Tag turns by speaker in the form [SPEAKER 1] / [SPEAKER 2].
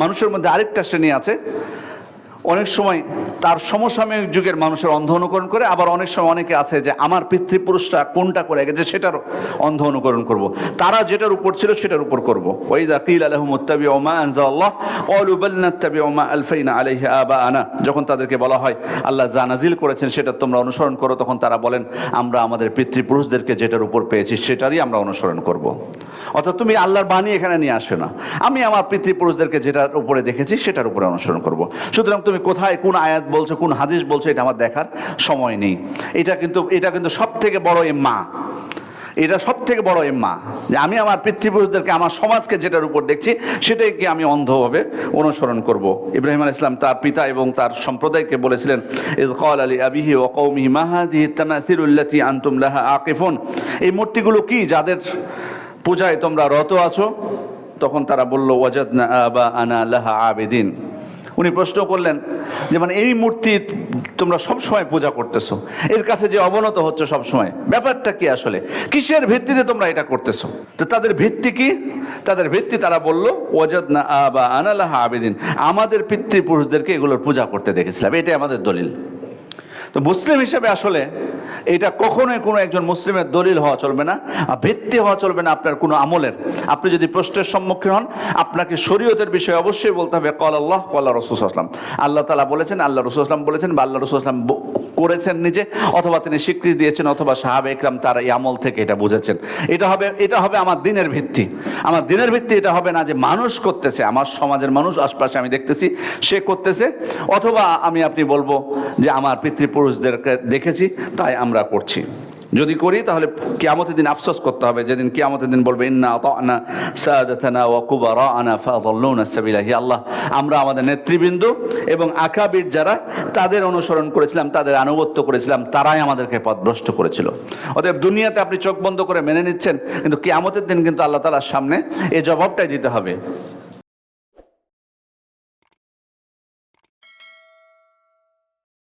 [SPEAKER 1] মানুষের মধ্যে আরেকটা শ্রেণি আছে অনেক সময় তার সমসাময়িক যুগের মানুষের অন্ধ অনুকরণ করে, আবার অনেক সময় অনেকে আছে যে আমার পিতৃপুরুষরা কোনটা করে গেছে সেটার অন্ধ অনুকরণ করব। তারা যেটার উপর ছিল সেটার উপর করব ওমা ওমা আলফাইনা আনা যখন তাদেরকে বলা হয়, আল্লাহ যা নাজিল করেছেন সেটা তোমরা অনুসরণ করো, তখন তারা বলেন, আমরা আমাদের পিতৃপুরুষদেরকে যেটার উপর পেয়েছি সেটারই আমরা অনুসরণ করব। অর্থাৎ তুমি আল্লাহর বাণী এখানে নিয়ে আসো না। আমি আমার পিতৃপুরুষদেরকে যেটার উপরে দেখেছি, সেটার উপরে অনুসরণ করব। সুতরাং তুমি কোথায় কোন আয়াত বলছো, কোন হাদিস বলছো, এটা আমার দেখার সময় নেই। এটা কিন্তু এটা কিন্তু সব থেকে বড় এম্মা এটা সব থেকে বড় এম্মা যে আমি আমার পিতৃপুরুষদেরকে, আমার সমাজকে যেটার উপর দেখছি সেটাই কি আমি অন্ধভাবে অনুসরণ করব। ইব্রাহিম আল ইসলাম তার পিতা এবং তার সম্প্রদায়কে বলেছিলেন আবিহি আন্তুম লাহা আকিফুন? এই মূর্তিগুলো কি? যাদের পূজায় তোমরা রত আছো? তখন তারা বলল ওয়াজাদ না আবা আনা লাহা আবেদিন। উনি প্রশ্ন করলেন যে মানে এই মূর্তি তোমরা সব সময় পূজা করতেছো। এর কাছে যে অবনত হচ্ছে সব সময় ব্যাপারটা কি আসলে? কিসের ভিত্তিতে তোমরা এটা করতেছো? তো তাদের ভিত্তি কি? তাদের ভিত্তি তারা বলল ওয়াজাদ না আবা আনা লাহা আবেদিন। আমাদের পিতৃপুরুষদেরকে এগুলোর পূজা করতে দেখেছিলাম। এটাই আমাদের দলিল। তো মুসলিম হিসেবে আসলে এটা কখনোই কোনো একজন মুসলিমের দলিল হওয়া চলবে না ভিত্তি হওয়া চলবে না আপনার কোনো আমলের। আপনি যদি প্রশ্নের সম্মুখীন হন, আপনাকে শরীয়তের বিষয়ে অবশ্যই বলতে হবে, কল আল্লাহ কল্লা রসুল আসলাম আল্লাহ তালা বলেছেন, আল্লাহ রসুল আসলাম বলেছেন বা আল্লাহ রসুল আসলাম করেছেন নিজে, অথবা তিনি স্বীকৃতি দিয়েছেন, অথবা সাহাবে একরাম তার এই আমল থেকে এটা বুঝেছেন। এটা হবে এটা হবে আমার দিনের ভিত্তি। আমার দিনের ভিত্তি এটা হবে না যে মানুষ করতেছে, আমার সমাজের মানুষ আশপাশে আমি দেখতেছি, সে করতেছে, অথবা আমি আপনি বলব যে আমার পিতৃপুরুষদেরকে দেখেছি, তাই আমরা করছি। যদি করি, তাহলে কিয়ামতের দিন আফসোস করতে হবে। যেদিন কিয়ামতের দিন বলবে আল্লাহ, আমরা আমাদের নেতৃবৃন্দ এবং আকাবির যারা, তাদের অনুসরণ করেছিলাম, তাদের আনুগত্য করেছিলাম, তারাই আমাদেরকে পথভ্রষ্ট করেছিল। অতএব দুনিয়াতে আপনি চোখ বন্ধ করে মেনে নিচ্ছেন, কিন্তু কিয়ামতের দিন কিন্তু আল্লাহ তাআলার সামনে এই জবাবটাই দিতে হবে।